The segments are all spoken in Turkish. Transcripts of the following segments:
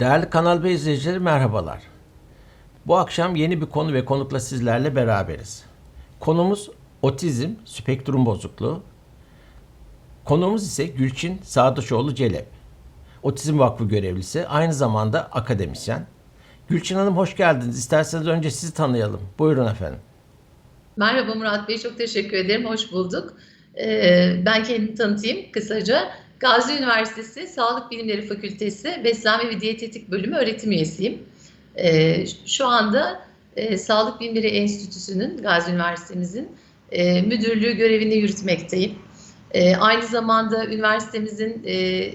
Değerli Kanal B izleyicileri merhabalar. Bu akşam yeni bir konu ve konukla sizlerle beraberiz. Konumuz otizm, spektrum bozukluğu. Konuğumuz ise Gülçin Sadıçoğlu Celep. Otizm Vakfı görevlisi, aynı zamanda akademisyen. Gülçin Hanım hoş geldiniz. İsterseniz önce sizi tanıyalım. Buyurun efendim. Merhaba Murat Bey, çok teşekkür ederim. Hoş bulduk. Ee, ben kendimi tanıtayım kısaca. Gazi Üniversitesi Sağlık Bilimleri Fakültesi Beslenme ve Diyetetik Bölümü öğretim üyesiyim. Ee, şu anda e, Sağlık Bilimleri Enstitüsü'nün, Gazi Üniversitemizin e, müdürlüğü görevini yürütmekteyim. E, aynı zamanda üniversitemizin e,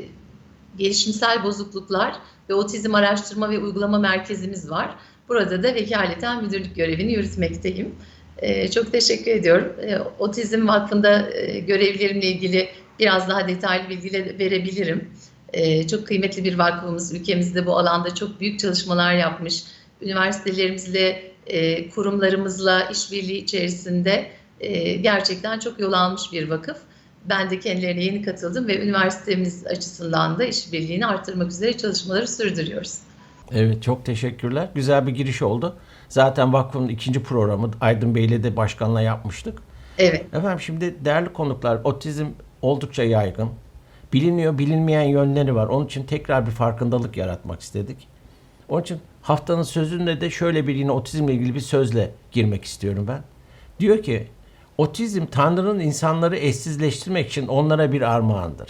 gelişimsel bozukluklar ve otizm araştırma ve uygulama merkezimiz var. Burada da vekaleten müdürlük görevini yürütmekteyim. Ee, çok teşekkür ediyorum. Ee, Otizm Vakfı'nda e, görevlerimle ilgili biraz daha detaylı bilgiler verebilirim. Ee, çok kıymetli bir vakfımız. Ülkemizde bu alanda çok büyük çalışmalar yapmış. Üniversitelerimizle, e, kurumlarımızla işbirliği içerisinde e, gerçekten çok yol almış bir vakıf. Ben de kendilerine yeni katıldım ve üniversitemiz açısından da işbirliğini artırmak üzere çalışmaları sürdürüyoruz. Evet çok teşekkürler. Güzel bir giriş oldu. Zaten vakfın ikinci programı Aydın Bey'le de başkanla yapmıştık. Evet. Efendim şimdi değerli konuklar otizm oldukça yaygın. Biliniyor bilinmeyen yönleri var. Onun için tekrar bir farkındalık yaratmak istedik. Onun için haftanın sözünde de şöyle bir yine otizmle ilgili bir sözle girmek istiyorum ben. Diyor ki otizm Tanrı'nın insanları eşsizleştirmek için onlara bir armağandır.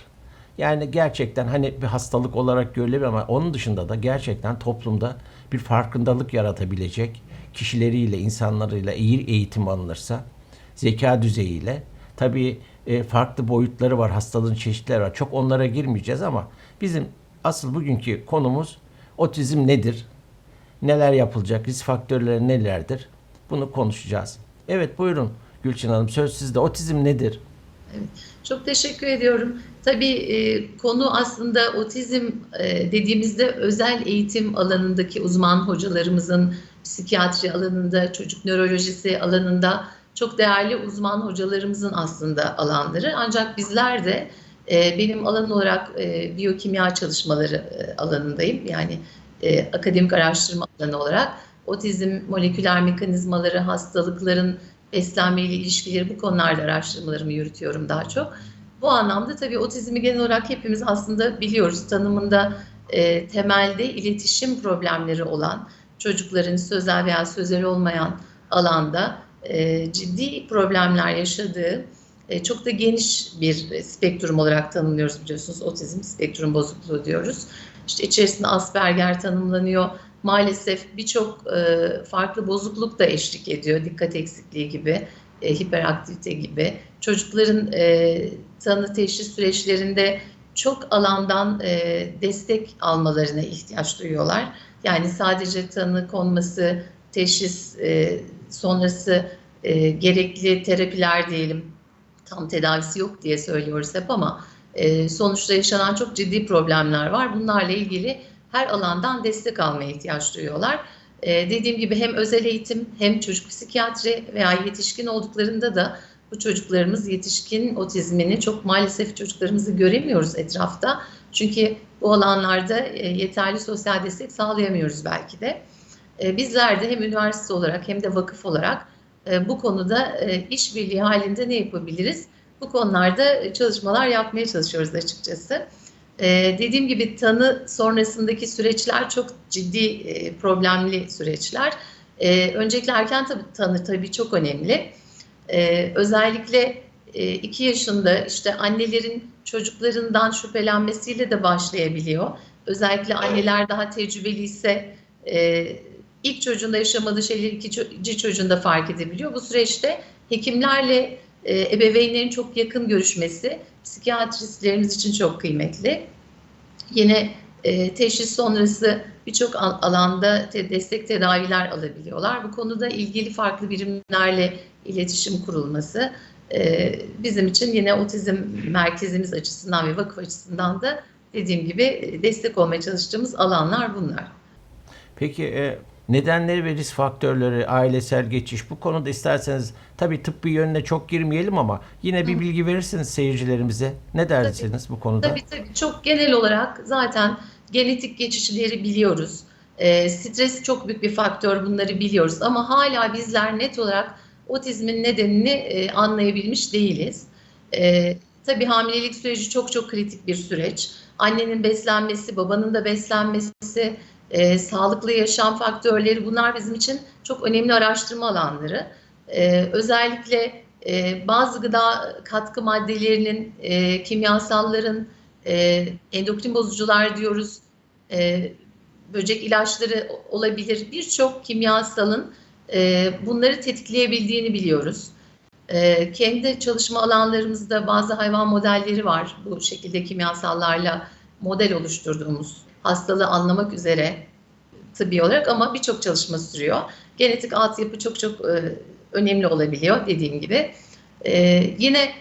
Yani gerçekten hani bir hastalık olarak görülebilir ama onun dışında da gerçekten toplumda bir farkındalık yaratabilecek kişileriyle, insanlarıyla iyi eğitim alınırsa, zeka düzeyiyle tabii e, farklı boyutları var, hastalığın çeşitleri var. Çok onlara girmeyeceğiz ama bizim asıl bugünkü konumuz otizm nedir? Neler yapılacak? Risk faktörleri nelerdir? Bunu konuşacağız. Evet buyurun Gülçin Hanım söz sizde. Otizm nedir? Evet, çok teşekkür ediyorum. Tabii e, konu aslında otizm e, dediğimizde özel eğitim alanındaki uzman hocalarımızın psikiyatri alanında, çocuk nörolojisi alanında çok değerli uzman hocalarımızın aslında alanları. Ancak bizler de e, benim alan olarak e, biyokimya çalışmaları e, alanındayım. Yani e, akademik araştırma alanı olarak otizm moleküler mekanizmaları, hastalıkların beslenmeyle ilişkileri bu konularda araştırmalarımı yürütüyorum daha çok. Bu anlamda tabii otizmi genel olarak hepimiz aslında biliyoruz. Tanımında e, temelde iletişim problemleri olan çocukların sözel veya sözel olmayan alanda e, ciddi problemler yaşadığı e, çok da geniş bir spektrum olarak tanımlıyoruz biliyorsunuz. Otizm spektrum bozukluğu diyoruz. İşte içerisinde Asperger tanımlanıyor. Maalesef birçok e, farklı bozukluk da eşlik ediyor. Dikkat eksikliği gibi, hiperaktivite gibi. Çocukların tanı teşhis süreçlerinde çok alandan destek almalarına ihtiyaç duyuyorlar. Yani sadece tanı konması, teşhis sonrası e, gerekli terapiler diyelim, tam tedavisi yok diye söylüyoruz hep ama e, sonuçta yaşanan çok ciddi problemler var. Bunlarla ilgili her alandan destek almaya ihtiyaç duyuyorlar. Ee, dediğim gibi hem özel eğitim hem çocuk psikiyatri veya yetişkin olduklarında da bu çocuklarımız yetişkin otizmini çok maalesef çocuklarımızı göremiyoruz etrafta. Çünkü bu alanlarda e, yeterli sosyal destek sağlayamıyoruz belki de. E, bizler de hem üniversite olarak hem de vakıf olarak e, bu konuda e, işbirliği halinde ne yapabiliriz? Bu konularda çalışmalar yapmaya çalışıyoruz açıkçası. Dediğim gibi tanı sonrasındaki süreçler çok ciddi problemli süreçler. Öncelikle erken tabii, tanı tabii çok önemli. Özellikle 2 e, yaşında işte annelerin çocuklarından şüphelenmesiyle de başlayabiliyor. Özellikle anneler daha tecrübeliyse e, ilk çocuğunda yaşamadığı şeyleri ikinci çocuğunda fark edebiliyor. Bu süreçte hekimlerle e, ebeveynlerin çok yakın görüşmesi psikiyatristlerimiz için çok kıymetli. Yine e, teşhis sonrası birçok alanda te, destek tedaviler alabiliyorlar. Bu konuda ilgili farklı birimlerle iletişim kurulması e, bizim için yine otizm merkezimiz açısından ve vakıf açısından da dediğim gibi destek olmaya çalıştığımız alanlar bunlar. Peki nedenleri ve risk faktörleri, ailesel geçiş bu konuda isterseniz tabii tıbbi yönüne çok girmeyelim ama yine bir bilgi verirsiniz seyircilerimize. Ne dersiniz bu konuda? Tabii tabii çok genel olarak zaten genetik geçişleri biliyoruz. E, stres çok büyük bir faktör bunları biliyoruz ama hala bizler net olarak otizmin nedenini e, anlayabilmiş değiliz. E, tabii hamilelik süreci çok çok kritik bir süreç. Annenin beslenmesi, babanın da beslenmesi, e, sağlıklı yaşam faktörleri bunlar bizim için çok önemli araştırma alanları. E, özellikle e, bazı gıda katkı maddelerinin, e, kimyasalların, e, endokrin bozucular diyoruz, e, böcek ilaçları olabilir. Birçok kimyasalın e, bunları tetikleyebildiğini biliyoruz. E, kendi çalışma alanlarımızda bazı hayvan modelleri var. Bu şekilde kimyasallarla model oluşturduğumuz hastalığı anlamak üzere tıbbi olarak ama birçok çalışma sürüyor. Genetik altyapı çok çok e, önemli olabiliyor dediğim gibi. E, yine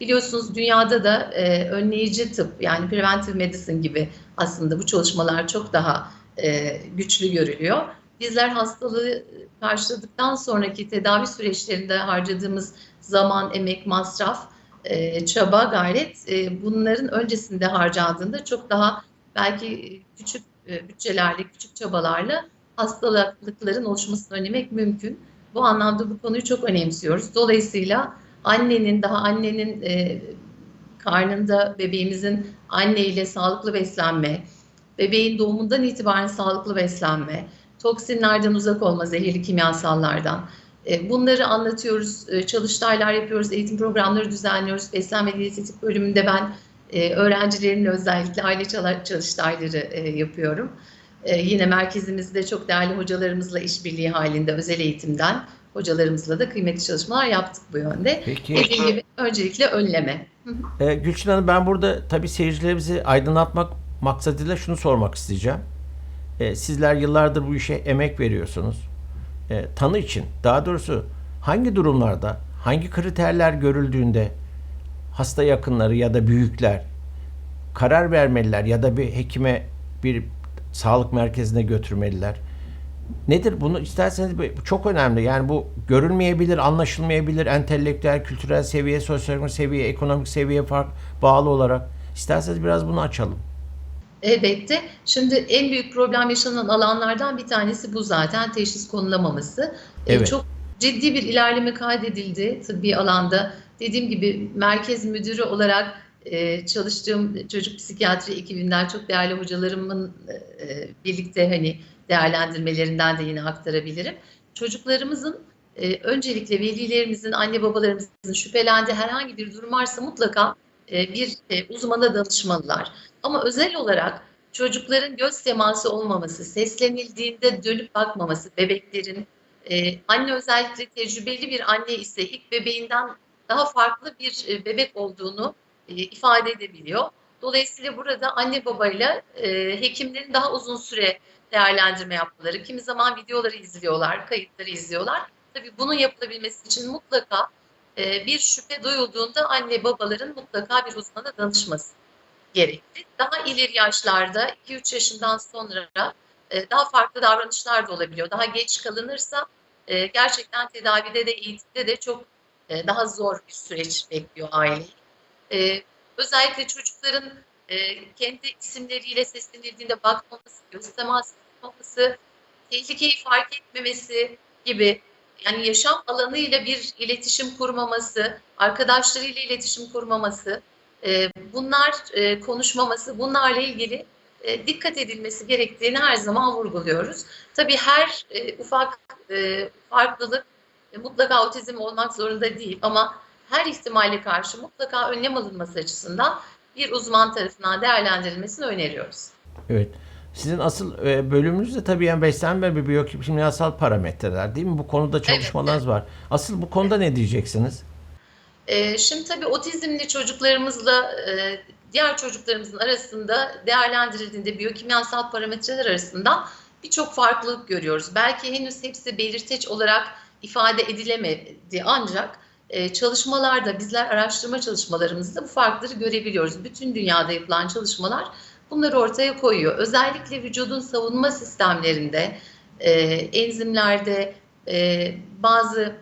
biliyorsunuz dünyada da e, önleyici tıp yani preventive medicine gibi aslında bu çalışmalar çok daha e, güçlü görülüyor. Bizler hastalığı karşıladıktan sonraki tedavi süreçlerinde harcadığımız zaman, emek, masraf, e, çaba, gayret e, bunların öncesinde harcandığında çok daha belki küçük e, bütçelerle, küçük çabalarla hastalıkların oluşmasını önlemek mümkün. Bu anlamda bu konuyu çok önemsiyoruz. Dolayısıyla annenin, daha annenin e, karnında bebeğimizin anneyle sağlıklı beslenme, bebeğin doğumundan itibaren sağlıklı beslenme, toksinlerden uzak olma, zehirli kimyasallardan. E, bunları anlatıyoruz, e, çalıştaylar yapıyoruz, eğitim programları düzenliyoruz. Beslenme diyetetik bölümünde ben e, öğrencilerimle özellikle aile çalıştayları yapıyorum. Yine merkezimizde çok değerli hocalarımızla işbirliği halinde özel eğitimden hocalarımızla da kıymetli çalışmalar yaptık bu yönde. Peki. Dediğim gibi öncelikle önleme. Ee, Gülçin Hanım ben burada tabii seyircilerimizi aydınlatmak maksadıyla şunu sormak isteyeceğim. Ee, sizler yıllardır bu işe emek veriyorsunuz. Ee, tanı için daha doğrusu hangi durumlarda, hangi kriterler görüldüğünde hasta yakınları ya da büyükler karar vermeliler ya da bir hekime bir sağlık merkezine götürmeliler. Nedir bunu isterseniz bu çok önemli. Yani bu görülmeyebilir, anlaşılmayabilir, entelektüel, kültürel seviye, sosyoekonomik seviye, ekonomik seviye fark bağlı olarak. İsterseniz biraz bunu açalım. Elbette. Şimdi en büyük problem yaşanan alanlardan bir tanesi bu zaten teşhis konulamaması. Evet. Ee, çok ciddi bir ilerleme kaydedildi tıbbi alanda. Dediğim gibi merkez müdürü olarak e, çalıştığım çocuk psikiyatri ekibinden çok değerli hocalarımın e, birlikte hani değerlendirmelerinden de yine aktarabilirim. Çocuklarımızın e, öncelikle velilerimizin, anne babalarımızın şüphelendiği herhangi bir durum varsa mutlaka e, bir e, uzmana danışmalılar. Ama özel olarak çocukların göz teması olmaması, seslenildiğinde dönüp bakmaması, bebeklerin, e, anne özellikle tecrübeli bir anne ise ilk bebeğinden daha farklı bir e, bebek olduğunu e, ifade edebiliyor. Dolayısıyla burada anne babayla e, hekimlerin daha uzun süre değerlendirme yapmaları, kimi zaman videoları izliyorlar, kayıtları izliyorlar. Tabii bunun yapılabilmesi için mutlaka bir şüphe duyulduğunda anne babaların mutlaka bir uzmana danışması gerekli. Daha ileri yaşlarda 2-3 yaşından sonra daha farklı davranışlar da olabiliyor. Daha geç kalınırsa gerçekten tedavide de eğitimde de çok e, daha zor bir süreç bekliyor aileyi. E, özellikle çocukların e, kendi isimleriyle seslenildiğinde bakmaması, göz teması yapmaması, tehlikeyi fark etmemesi gibi yani yaşam alanıyla bir iletişim kurmaması, arkadaşlarıyla iletişim kurmaması, e, bunlar e, konuşmaması, bunlarla ilgili e, dikkat edilmesi gerektiğini her zaman vurguluyoruz. Tabii her e, ufak e, farklılık mutlaka otizm olmak zorunda değil ama her ihtimale karşı mutlaka önlem alınması açısından bir uzman tarafından değerlendirilmesini öneriyoruz. Evet. Sizin asıl e, bölümünüz de tabii yani beslenme ve biyokimyasal parametreler değil mi? Bu konuda çalışmalarınız Evet. var. Asıl bu konuda ne diyeceksiniz? E, şimdi tabii otizmli çocuklarımızla e, diğer çocuklarımızın arasında değerlendirildiğinde biyokimyasal parametreler arasında birçok farklılık görüyoruz. Belki henüz hepsi belirteç olarak ifade edilemedi ancak e, çalışmalarda bizler araştırma çalışmalarımızda bu farkları görebiliyoruz. Bütün dünyada yapılan çalışmalar bunları ortaya koyuyor. Özellikle vücudun savunma sistemlerinde, e, enzimlerde, e, bazı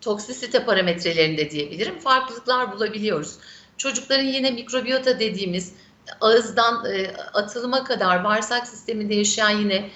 toksisite parametrelerinde diyebilirim farklılıklar bulabiliyoruz. Çocukların yine mikrobiyota dediğimiz ağızdan e, atılıma kadar bağırsak sisteminde yaşayan yine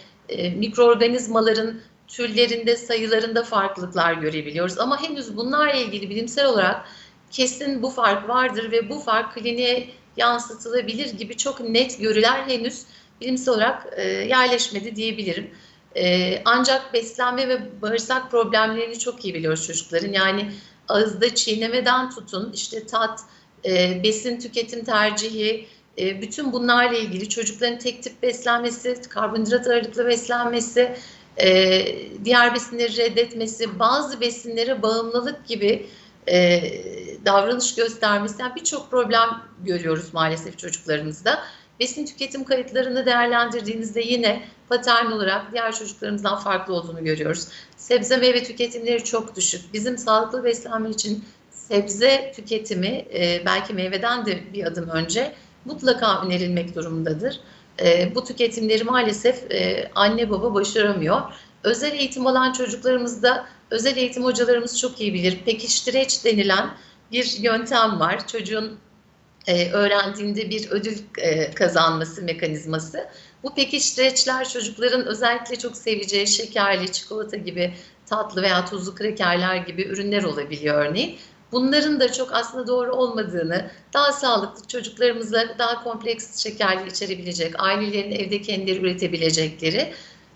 mikroorganizmaların türlerinde, sayılarında farklılıklar görebiliyoruz. Ama henüz bunlarla ilgili bilimsel olarak kesin bu fark vardır ve bu fark kliniğe yansıtılabilir gibi çok net görüler henüz bilimsel olarak e, yerleşmedi diyebilirim. E, ancak beslenme ve bağırsak problemlerini çok iyi biliyoruz çocukların. Yani ağızda çiğnemeden tutun, işte tat, e, besin tüketim tercihi, e, bütün bunlarla ilgili çocukların tek tip beslenmesi, karbonhidrat ağırlıklı beslenmesi, e, diğer besinleri reddetmesi, bazı besinlere bağımlılık gibi e, davranış göstermesi, yani birçok problem görüyoruz maalesef çocuklarımızda. Besin tüketim kayıtlarını değerlendirdiğinizde yine patern olarak diğer çocuklarımızdan farklı olduğunu görüyoruz. Sebze meyve tüketimleri çok düşük. Bizim sağlıklı beslenme için sebze tüketimi e, belki meyveden de bir adım önce mutlaka önerilmek durumundadır. E, bu tüketimleri maalesef e, anne baba başaramıyor. Özel eğitim alan çocuklarımızda özel eğitim hocalarımız çok iyi bilir. Pekiştireç denilen bir yöntem var. Çocuğun e, öğrendiğinde bir ödül e, kazanması mekanizması. Bu pekiştireçler çocukların özellikle çok seveceği şekerli, çikolata gibi tatlı veya tuzlu krekerler gibi ürünler olabiliyor örneğin. Bunların da çok aslında doğru olmadığını, daha sağlıklı çocuklarımızla daha kompleks şekerli içerebilecek, ailelerin evde kendileri üretebilecekleri,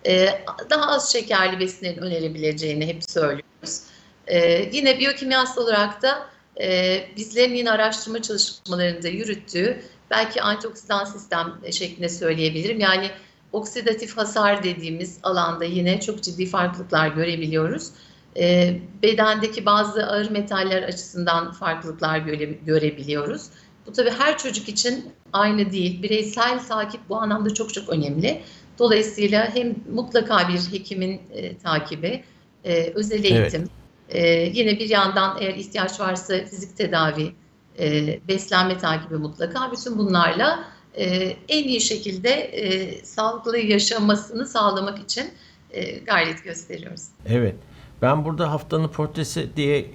e, daha az şekerli besinlerin önerebileceğini hep söylüyoruz. E, yine biyokimyasal olarak da e, bizlerin yine araştırma çalışmalarında yürüttüğü belki antioksidan sistem şeklinde söyleyebilirim. Yani oksidatif hasar dediğimiz alanda yine çok ciddi farklılıklar görebiliyoruz. E, bedendeki bazı ağır metaller açısından farklılıklar göre, görebiliyoruz. Bu tabii her çocuk için aynı değil. Bireysel takip bu anlamda çok çok önemli. Dolayısıyla hem mutlaka bir hekimin e, takibi, e, özel eğitim, evet. Ee, yine bir yandan eğer ihtiyaç varsa fizik tedavi, e, beslenme takibi mutlaka. Bütün bunlarla e, en iyi şekilde e, sağlıklı yaşamasını sağlamak için e, gayret gösteriyoruz. Evet. Ben burada haftanın portresi diye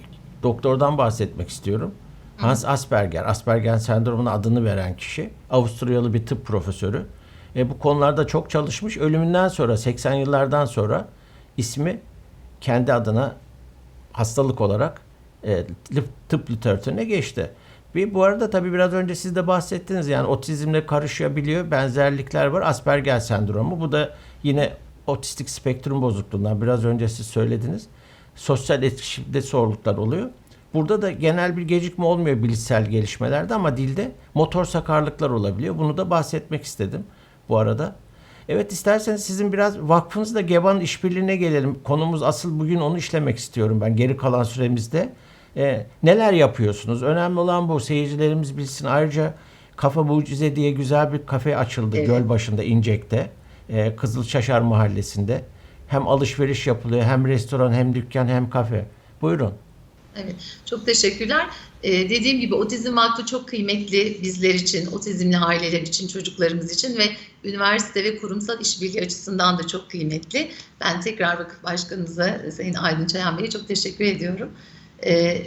doktordan bahsetmek istiyorum. Hans Asperger, Asperger sendromuna adını veren kişi. Avusturyalı bir tıp profesörü. E, bu konularda çok çalışmış. Ölümünden sonra 80 yıllardan sonra ismi kendi adına hastalık olarak e, tıp literatürüne geçti. Bir bu arada tabii biraz önce siz de bahsettiniz yani otizmle karışabiliyor. Benzerlikler var. Asperger sendromu. Bu da yine otistik spektrum bozukluğundan biraz önce siz söylediniz. Sosyal etkileşimde zorluklar oluyor. Burada da genel bir gecikme olmuyor bilişsel gelişmelerde ama dilde motor sakarlıklar olabiliyor. Bunu da bahsetmek istedim bu arada. Evet isterseniz sizin biraz vakfınızla GEBA'nın işbirliğine gelelim. Konumuz asıl bugün onu işlemek istiyorum ben geri kalan süremizde. Ee, neler yapıyorsunuz? Önemli olan bu. Seyircilerimiz bilsin. Ayrıca Kafa Mucize diye güzel bir kafe açıldı evet. Gölbaşı'nda, İncek'te. Ee, Kızılçaşar Mahallesi'nde. Hem alışveriş yapılıyor, hem restoran, hem dükkan, hem kafe. Buyurun. Evet, çok teşekkürler. Ee, dediğim gibi otizm vakfı çok kıymetli bizler için, otizmli aileler için, çocuklarımız için ve üniversite ve kurumsal işbirliği açısından da çok kıymetli. Ben tekrar vakıf başkanımıza Sayın Aydın Çayan Bey'e çok teşekkür ediyorum. Ee,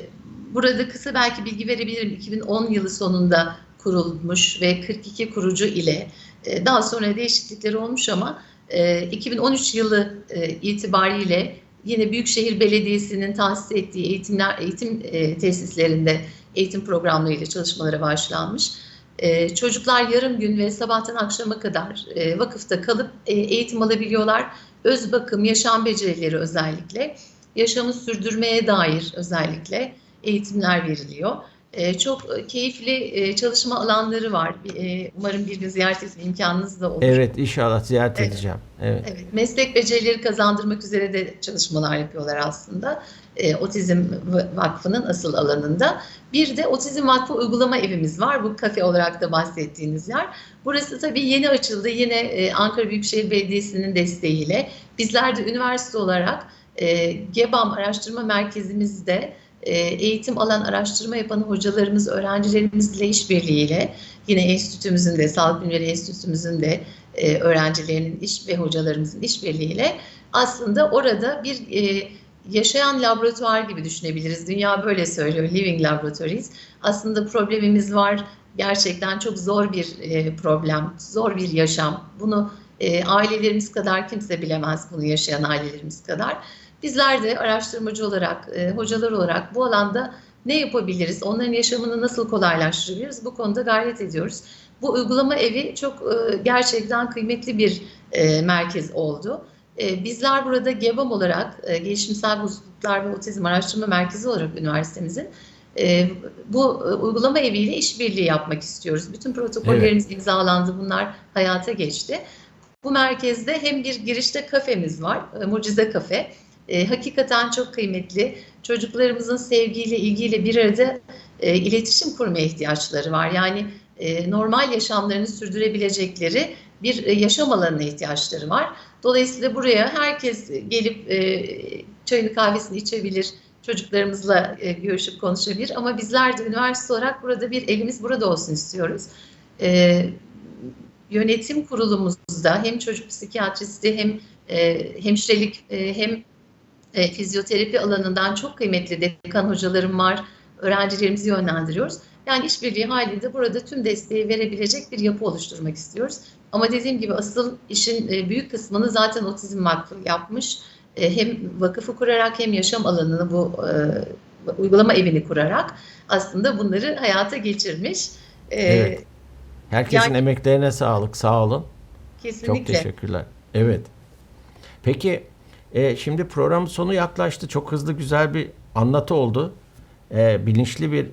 burada kısa belki bilgi verebilirim. 2010 yılı sonunda kurulmuş ve 42 kurucu ile e, daha sonra değişiklikleri olmuş ama e, 2013 yılı e, itibariyle yine Büyükşehir Belediyesi'nin tahsis ettiği eğitimler eğitim e, tesislerinde eğitim programlarıyla çalışmalara başlanmış. E, çocuklar yarım gün ve sabahtan akşama kadar e, vakıfta kalıp e, eğitim alabiliyorlar. Öz bakım, yaşam becerileri özellikle, yaşamı sürdürmeye dair özellikle eğitimler veriliyor. E, çok keyifli e, çalışma alanları var. E, umarım bir gün ziyaret etme imkanınız da olur. Evet inşallah ziyaret evet. edeceğim. Evet. evet. Meslek becerileri kazandırmak üzere de çalışmalar yapıyorlar aslında. E, Otizm Vakfı'nın asıl alanında. Bir de Otizm Vakfı uygulama evimiz var. Bu kafe olarak da bahsettiğiniz yer. Burası tabii yeni açıldı. Yine e, Ankara Büyükşehir Belediyesi'nin desteğiyle. Bizler de üniversite olarak e, GEBAM Araştırma Merkezimizde e, eğitim alan araştırma yapan hocalarımız, öğrencilerimizle işbirliğiyle yine enstitümüzün de, Sağlık Bilimleri Enstitümüzün de e, öğrencilerinin iş ve hocalarımızın işbirliğiyle aslında orada bir e, yaşayan laboratuvar gibi düşünebiliriz. Dünya böyle söylüyor, living laboratories. Aslında problemimiz var. Gerçekten çok zor bir e, problem, zor bir yaşam. Bunu e, ailelerimiz kadar kimse bilemez, bunu yaşayan ailelerimiz kadar. Bizler de araştırmacı olarak, e, hocalar olarak bu alanda ne yapabiliriz, onların yaşamını nasıl kolaylaştırabiliriz bu konuda gayret ediyoruz. Bu uygulama evi çok e, gerçekten kıymetli bir e, merkez oldu. E, bizler burada GEBAM olarak, e, Gelişimsel Bozukluklar ve Otizm Araştırma Merkezi olarak üniversitemizin e, bu e, uygulama eviyle işbirliği yapmak istiyoruz. Bütün protokollerimiz imzalandı, bunlar hayata geçti. Bu merkezde hem bir girişte kafemiz var, e, Mucize Kafe. E, hakikaten çok kıymetli. Çocuklarımızın sevgiyle, ilgiyle bir arada e, iletişim kurmaya ihtiyaçları var. Yani e, normal yaşamlarını sürdürebilecekleri bir e, yaşam alanına ihtiyaçları var. Dolayısıyla buraya herkes gelip e, çayını kahvesini içebilir, çocuklarımızla e, görüşüp konuşabilir. Ama bizler de üniversite olarak burada bir elimiz burada olsun istiyoruz. E, yönetim kurulumuzda hem çocuk psikiyatristi hem e, hemşirelik e, hem e, fizyoterapi alanından çok kıymetli dekan hocalarım var. Öğrencilerimizi yönlendiriyoruz. Yani işbirliği halinde burada tüm desteği verebilecek bir yapı oluşturmak istiyoruz. Ama dediğim gibi asıl işin e, büyük kısmını zaten Otizm Vakfı yapmış. E, hem vakıfı kurarak hem yaşam alanını bu e, uygulama evini kurarak aslında bunları hayata geçirmiş. E, Evet. Herkesin Yani- emeklerine sağlık. Sağ olun. Kesinlikle. Çok teşekkürler. Evet. Peki e, şimdi programın sonu yaklaştı. Çok hızlı güzel bir anlatı oldu. E, bilinçli bir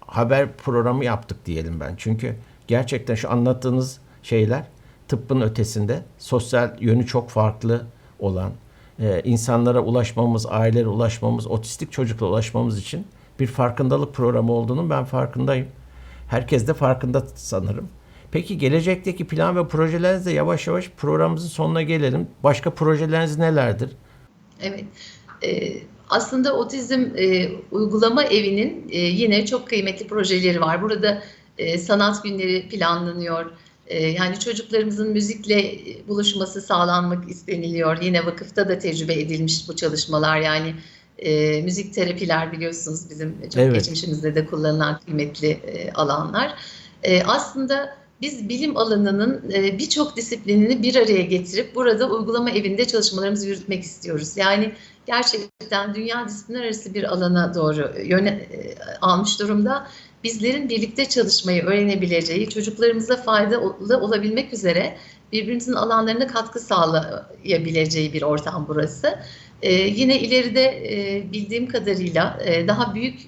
haber programı yaptık diyelim ben. Çünkü gerçekten şu anlattığınız şeyler tıbbın ötesinde sosyal yönü çok farklı olan e, insanlara ulaşmamız, ailelere ulaşmamız, otistik çocukla ulaşmamız için bir farkındalık programı olduğunun ben farkındayım. Herkes de farkında sanırım. Peki gelecekteki plan ve projelerinizle yavaş yavaş programımızın sonuna gelelim. Başka projeleriniz nelerdir? Evet. Ee, aslında otizm e, uygulama evinin e, yine çok kıymetli projeleri var. Burada e, sanat günleri planlanıyor. E, yani çocuklarımızın müzikle buluşması sağlanmak isteniliyor. Yine vakıfta da tecrübe edilmiş bu çalışmalar. Yani e, müzik terapiler biliyorsunuz bizim çok Evet. geçmişimizde de kullanılan kıymetli e, alanlar. E, aslında biz bilim alanının e, birçok disiplinini bir araya getirip burada uygulama evinde çalışmalarımızı yürütmek istiyoruz. Yani gerçekten dünya disiplinler arası bir alana doğru yöne, e, almış durumda. Bizlerin birlikte çalışmayı öğrenebileceği, çocuklarımıza faydalı olabilmek üzere birbirimizin alanlarına katkı sağlayabileceği bir ortam burası. E, yine ileride e, bildiğim kadarıyla e, daha büyük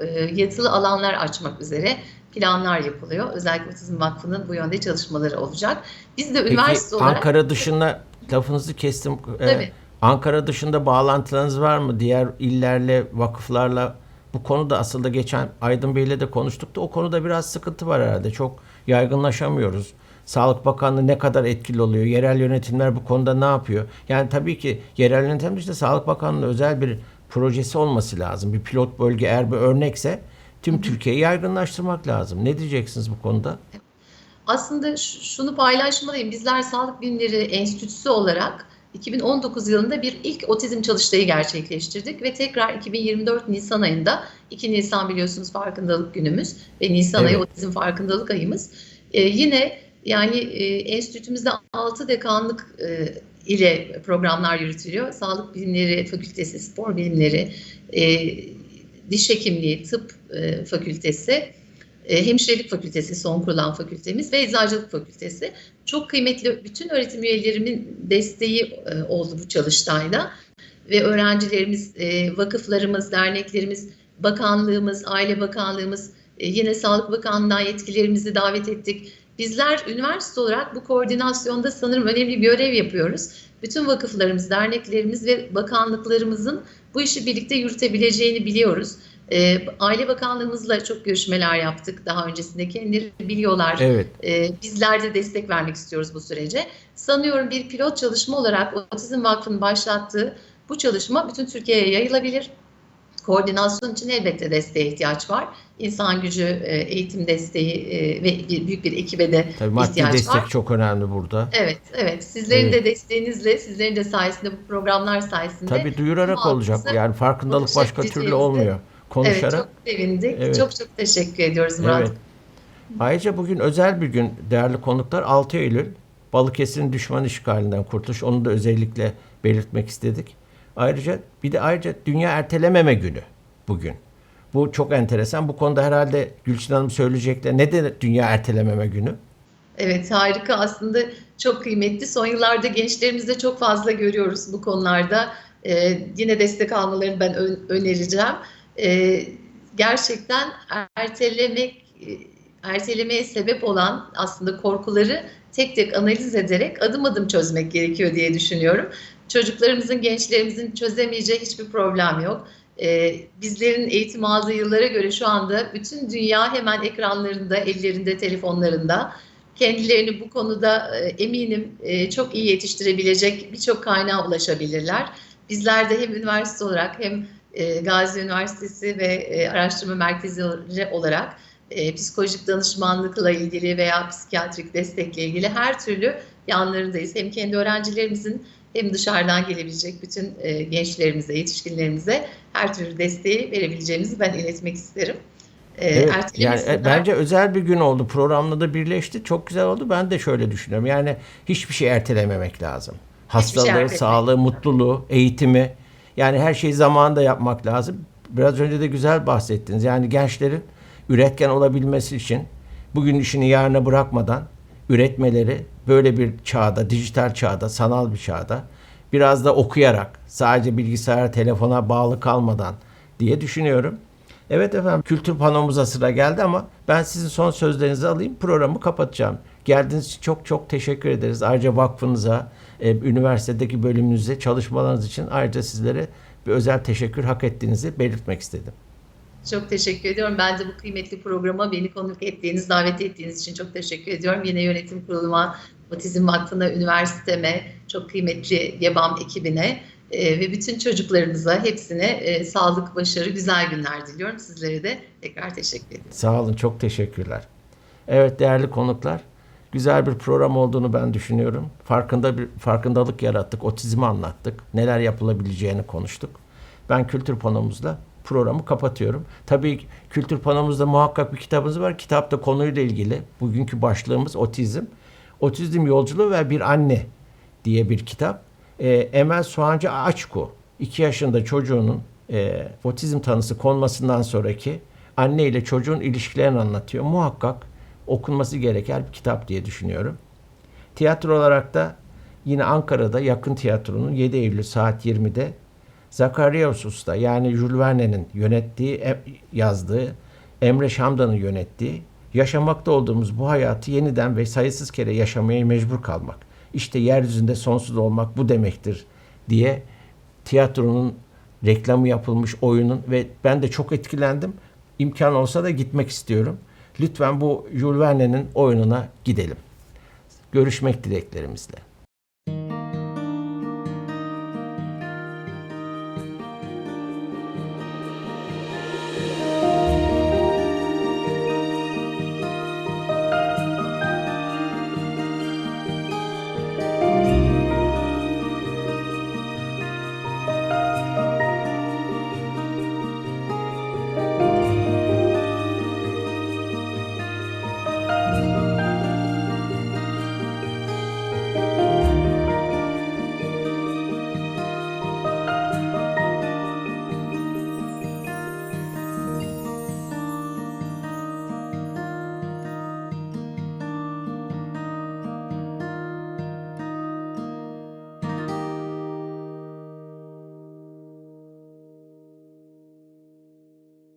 e, yatılı alanlar açmak üzere planlar yapılıyor. Özellikle Otizm Vakfı'nın bu yönde çalışmaları olacak. Biz de Peki üniversite olarak... Ankara dışında lafınızı kestim. Ee, Tabii. Ankara dışında bağlantılarınız var mı? Diğer illerle, vakıflarla bu konuda aslında geçen Aydın Bey'le de konuştuk da o konuda biraz sıkıntı var herhalde. Çok yaygınlaşamıyoruz. Sağlık Bakanlığı ne kadar etkili oluyor? Yerel yönetimler bu konuda ne yapıyor? Yani tabii ki yerel yönetim dışında Sağlık Bakanlığı özel bir projesi olması lazım. Bir pilot bölge eğer bir örnekse tüm Türkiye'yi yaygınlaştırmak lazım. Ne diyeceksiniz bu konuda? Aslında şunu paylaşmalıyım. Bizler Sağlık Bilimleri Enstitüsü olarak 2019 yılında bir ilk otizm çalıştayı gerçekleştirdik ve tekrar 2024 Nisan ayında 2 Nisan biliyorsunuz farkındalık günümüz ve Nisan ayı Evet. otizm farkındalık ayımız. Ee, yine yani e, enstitümüzde 6 dekanlık e, ile programlar yürütülüyor. Sağlık Bilimleri Fakültesi, Spor Bilimleri, e, Diş Hekimliği, Tıp e, Fakültesi, e, Hemşirelik Fakültesi son kurulan fakültemiz ve Eczacılık Fakültesi. Çok kıymetli bütün öğretim üyelerimin desteği e, oldu bu çalıştayda. Ve öğrencilerimiz, e, vakıflarımız, derneklerimiz, bakanlığımız, Aile Bakanlığımız, e, yine Sağlık Bakanlığı'ndan yetkilerimizi davet ettik. Bizler üniversite olarak bu koordinasyonda sanırım önemli bir görev yapıyoruz. Bütün vakıflarımız, derneklerimiz ve bakanlıklarımızın bu işi birlikte yürütebileceğini biliyoruz. E, Aile Bakanlığımızla çok görüşmeler yaptık daha öncesinde. Kendileri biliyorlar. Evet. E, bizler de destek vermek istiyoruz bu sürece. Sanıyorum bir pilot çalışma olarak Otizm Vakfı'nın başlattığı bu çalışma bütün Türkiye'ye yayılabilir. Koordinasyon için elbette desteğe ihtiyaç var. İnsan gücü, e, eğitim desteği e, ve büyük bir ekibe de Tabii maddi ihtiyaç destek var. çok önemli burada. Evet, evet. Sizlerin Evet. de desteğinizle, sizlerin de sayesinde bu programlar sayesinde Tabii duyurarak olacak. Yani farkındalık başka türlü olmuyor. Evet, Konuşarak. çok sevindik. Evet. Çok çok teşekkür ediyoruz Murat. Evet. Ayrıca bugün özel bir gün değerli konuklar 6 Eylül Balıkesir'in düşman işgalinden kurtuluş. Onu da özellikle belirtmek istedik. Ayrıca bir de ayrıca Dünya Ertelememe Günü bugün. Bu çok enteresan. Bu konuda herhalde Gülçin Hanım söyleyecekler. Ne de Dünya Ertelememe Günü? Evet harika aslında çok kıymetli. Son yıllarda gençlerimizde çok fazla görüyoruz bu konularda. Ee, yine destek almalarını ben ö- önereceğim. Ee, gerçekten ertelemek, e, ertelemeye sebep olan aslında korkuları tek tek analiz ederek adım adım çözmek gerekiyor diye düşünüyorum. Çocuklarımızın, gençlerimizin çözemeyeceği hiçbir problem yok. Ee, bizlerin eğitim aldığı yıllara göre şu anda bütün dünya hemen ekranlarında, ellerinde, telefonlarında kendilerini bu konuda e, eminim e, çok iyi yetiştirebilecek birçok kaynağa ulaşabilirler. Bizler de hem üniversite olarak hem e, Gazi Üniversitesi ve e, Araştırma Merkezi olarak e, psikolojik danışmanlıkla ilgili veya psikiyatrik destekle ilgili her türlü yanlarındayız. Hem kendi öğrencilerimizin hem dışarıdan gelebilecek bütün e, gençlerimize, yetişkinlerimize her türlü desteği verebileceğimizi ben iletmek isterim. E, Evet, yani e, bence özel bir gün oldu. Programla da birleşti. Çok güzel oldu. Ben de şöyle düşünüyorum. Yani hiçbir şey ertelememek lazım. Hastalığı, ertelememek. sağlığı, mutluluğu, eğitimi. Yani her şeyi zamanında yapmak lazım. Biraz önce de güzel bahsettiniz. Yani gençlerin üretken olabilmesi için bugün işini yarına bırakmadan üretmeleri böyle bir çağda, dijital çağda, sanal bir çağda biraz da okuyarak, sadece bilgisayar, telefona bağlı kalmadan diye düşünüyorum. Evet efendim kültür panomuza sıra geldi ama ben sizin son sözlerinizi alayım programı kapatacağım. Geldiğiniz için çok çok teşekkür ederiz. Ayrıca vakfınıza, e, üniversitedeki bölümünüze, çalışmalarınız için ayrıca sizlere bir özel teşekkür hak ettiğinizi belirtmek istedim. Çok teşekkür ediyorum. Ben de bu kıymetli programa beni konuk ettiğiniz, davet ettiğiniz için çok teşekkür ediyorum. Yine yönetim kuruluma, Otizm Vakfı'na, üniversiteme, çok kıymetli YEBAM ekibine e, ve bütün çocuklarımıza hepsine e, sağlık, başarı, güzel günler diliyorum. Sizlere de tekrar teşekkür ediyorum. Sağ olun, çok teşekkürler. Evet değerli konuklar, güzel bir program olduğunu ben düşünüyorum. Farkında bir farkındalık yarattık, otizmi anlattık, neler yapılabileceğini konuştuk. Ben kültür panomuzla programı kapatıyorum. Tabii kültür panomuzda muhakkak bir kitabımız var. Kitapta konuyla ilgili. Bugünkü başlığımız otizm. Otizm yolculuğu ve bir anne diye bir kitap. Ee, Emel Soğancı Açku 2 yaşında çocuğunun e, otizm tanısı konmasından sonraki anne ile çocuğun ilişkilerini anlatıyor. Muhakkak okunması gereken bir kitap diye düşünüyorum. Tiyatro olarak da yine Ankara'da Yakın Tiyatro'nun 7 Eylül saat 20'de Zakarias Usta yani Jules Verne'nin yönettiği, e- yazdığı, Emre Şamdan'ın yönettiği yaşamakta olduğumuz bu hayatı yeniden ve sayısız kere yaşamaya mecbur kalmak. İşte yeryüzünde sonsuz olmak bu demektir diye tiyatronun reklamı yapılmış oyunun ve ben de çok etkilendim. İmkan olsa da gitmek istiyorum. Lütfen bu Jules Verne'nin oyununa gidelim. Görüşmek dileklerimizle.